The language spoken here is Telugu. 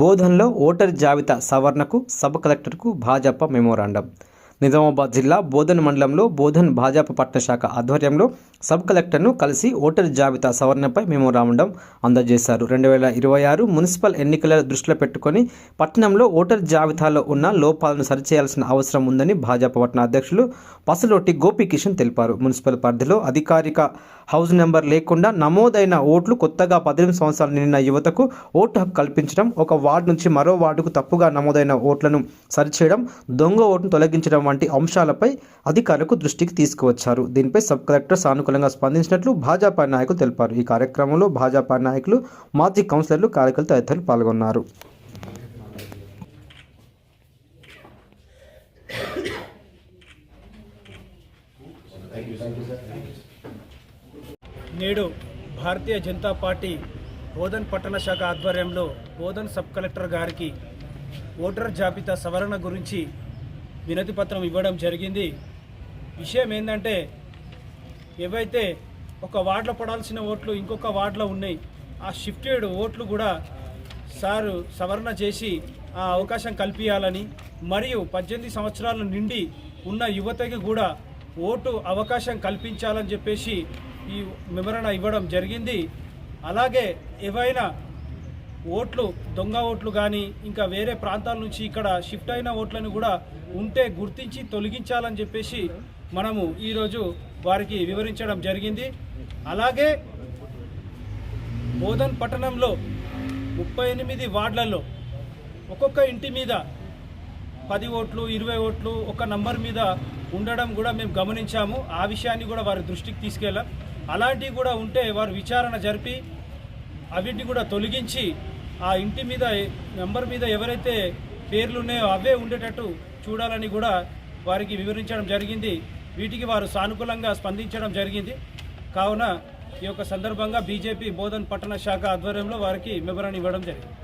బోధన్లో ఓటర్ జాబితా సవరణకు సబ్ కలెక్టర్కు భాజపా మెమోరాండం. నిజామాబాద్ జిల్లా బోధన్ మండలంలో బోధన్ భాజపా పట్టణ శాఖ ఆధ్వర్యంలో సబ్ కలెక్టర్ను కలిసి ఓటర్ జాబితా సవరణపై మెమోరాండం అందజేశారు. రెండు వేల ఇరవై ఆరు మున్సిపల్ ఎన్నికల దృష్టిలో పెట్టుకొని పట్టణంలో ఓటర్ జాబితాలో ఉన్న లోపాలను సరిచేయాల్సిన అవసరం ఉందని భాజపా పట్టణ అధ్యక్షులు పసులోటి గోపికిషన్ తెలిపారు. మున్సిపల్ పరిధిలో అధికారిక హౌస్ నెంబర్ లేకుండా నమోదైన ఓట్లు కొత్తగా పద్దెనిమిది సంవత్సరాలు నిండిన యువతకు ఓటు హక్కు కల్పించడం ఒక వార్డు నుంచి మరో వార్డుకు తప్పుగా నమోదైన ఓట్లను సరిచేయడం దొంగ ఓటును తొలగించడం వంటి అంశాలపై అధికారులకు దృష్టికి తీసుకువచ్చారు. దీనిపై సబ్ కలెక్టర్ సానుకూలంగా స్పందించినట్లు భాజపా నాయకులు తెలిపారు. ఈ కార్యక్రమంలో భాజపా నాయకులు మాజీ కౌన్సిలర్లు కార్యకర్తలు తదితరులు పాల్గొన్నారు. నేడు భారతీయ జనతా పార్టీ బోధన్ పట్టణ శాఖ ఆధ్వర్యంలో బోధన్ సబ్ కలెక్టర్ గారికి ఓటర్ జాబితా సవరణ గురించి వినతి పత్రం ఇవ్వడం జరిగింది. విషయం ఏంటంటే ఏవైతే ఒక వార్డులో పడాల్సిన ఓట్లు ఇంకొక వార్డులో ఉన్నాయి ఆ షిఫ్టెడ్ ఓట్లు కూడా సారు సవరణ చేసి ఆ అవకాశం కల్పించాలని మరియు పద్దెనిమిది సంవత్సరాల నిండి ఉన్న యువతకి కూడా ఓటు అవకాశం కల్పించాలని చెప్పేసి ఈ వివరణ ఇవ్వడం జరిగింది. అలాగే ఏవైనా ఓట్లు దొంగ ఓట్లు కానీ ఇంకా వేరే ప్రాంతాల నుంచి ఇక్కడ షిఫ్ట్ అయిన ఓట్లను కూడా ఉంటే గుర్తించి తొలగించాలని చెప్పేసి మనము ఈరోజు వారికి వివరించడం జరిగింది. అలాగే బోధన్ పట్టణంలో ముప్పై ఎనిమిది వార్డులలో ఒక్కొక్క ఇంటి మీద పది ఓట్లు ఇరవై ఓట్లు ఒక నంబర్ మీద ఉండడం కూడా మేము గమనించాము. ఆ విషయాన్ని కూడా వారి దృష్టికి తీసుకెళ్ళాం. అలాంటివి కూడా ఉంటే వారు విచారణ జరిపి అవిటిని కూడా తొలగించి ఆ ఇంటి మీద నెంబర్ మీద ఎవరైతే పేర్లు ఉన్నాయో అవే ఉండేటట్టు చూడాలని కూడా వారికి వివరించడం జరిగింది. వీటికి వారు సానుకూలంగా స్పందించడం జరిగింది. కావున ఈ యొక్క సందర్భంగా బీజేపీ బోధన్ పట్టణ శాఖ ఆధ్వర్యంలో వారికి వివరణ ఇవ్వడం జరిగింది.